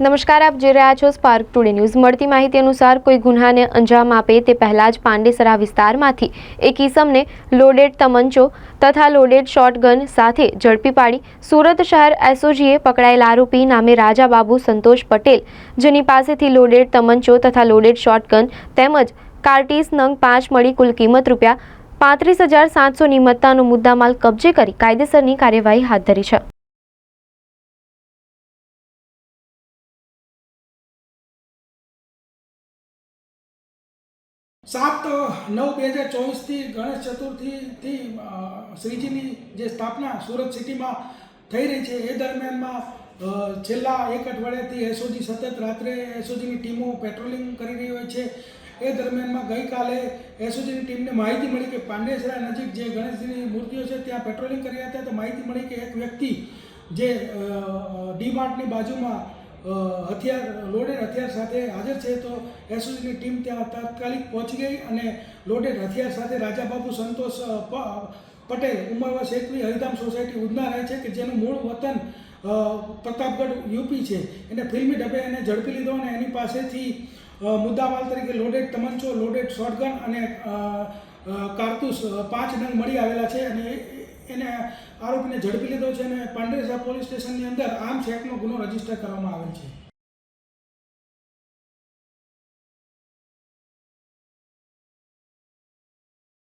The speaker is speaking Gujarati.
નમસ્કાર, આપ જોઈ રહ્યા છો સ્પાર્ક ટુડે ન્યૂઝ મળતી માહિતી અનુસાર કોઈ ગુન્હાને અંજામ આપે તે પહેલાં જ પાંડેસરા વિસ્તારમાંથી એક ઈસમને લોડેડ તમંચો તથા લોડેડ શોટગન સાથે ઝડપી પાડી સુરત શહેર એસઓજીએ પકડાયેલા આરોપી નામે રાજાબાબુ સંતોષ પટેલ, જેની પાસેથી લોડેડ તમંચો તથા લોડેડ શોટગન તેમજ કાર્ટીસ નંગ પાંચ મળી કુલ કિંમત રૂપિયા પાંત્રીસ હજાર સાતસોની મત્તાનો મુદ્દામાલ કબજે કરી કાયદેસરની કાર્યવાહી હાથ ધરી છે. સાત, નવ, બે હજાર ચોવીસથી ગણેશ ચતુર્થીથી શ્રીજીની જે સ્થાપના સુરત સિટીમાં થઈ રહી છે, એ દરમિયાનમાં છેલ્લા એક અઠવાડિયાથી એસઓજી સતત રાત્રે એસઓજીની ટીમો પેટ્રોલિંગ કરી રહી હોય છે. એ દરમિયાનમાં ગઈકાલે એસઓજીની ટીમને માહિતી મળી કે પાંડેસરા નજીક જે ગણેશજીની મૂર્તિઓ છે, ત્યાં પેટ્રોલિંગ કરી હતા. તો માહિતી મળી કે એક વ્યક્તિ જે ડી માર્ટની બાજુમાં હથિયાર, લોડેડ હથિયાર સાથે હાજર છે તો એસઓજીની ટીમ ત્યાં તાત્કાલિક પહોંચી ગઈ અને લોડેડ હથિયાર સાથે રાજાબાબુ સંતોષ પટેલ ઉંમર વર્ષ હરિધામ સોસાયટી ઉધના રહે છે કે જેનું મૂળ વતન પ્રતાપગઢ, યુપી છે. એને ફિલ્મી ડબે એને ઝડપી લીધો અને એની પાસેથી મુદ્દાવાલ તરીકે લોડેડ તમંચો, લોડેડ શોટગન અને કારતૂસ પાંચ નંગ મળી આવેલા છે અને એને આરોપીને ઝડપી લીધો છે અને પાંડેસરા પોલીસ સ્ટેશનની અંદર આર્મ્સ એક્ટનો ગુનો રજિસ્ટર કરવામાં આવેલ છે.